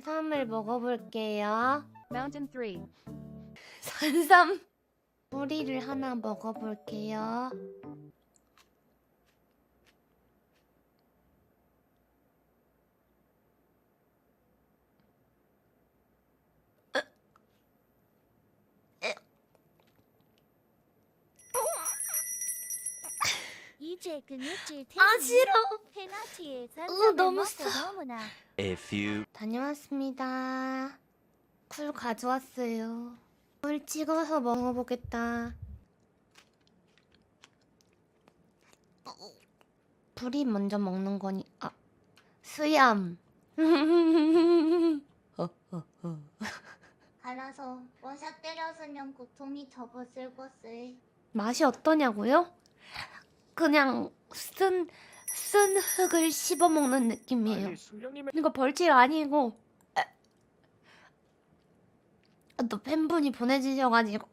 산삼을 먹어볼게요. Mountain 3. 산삼 뿌리를 하나 먹어볼게요. 아 싫어. 으, 산삼을 너무 A few 다녀왔습니다. 쿨 가져왔어요. 물 찍어서 먹어보겠다. 불이 먼저 먹는 거니 아 수염. 알아서 워샷 때렸으면 고통이 접었을 것을 맛이 어떠냐고요? 그냥 쓴, 쓴 흙을 씹어 먹는 느낌이에요. 아니 순경님의 이거 벌칙 아니고 아, 또 팬분이 보내주셔가지고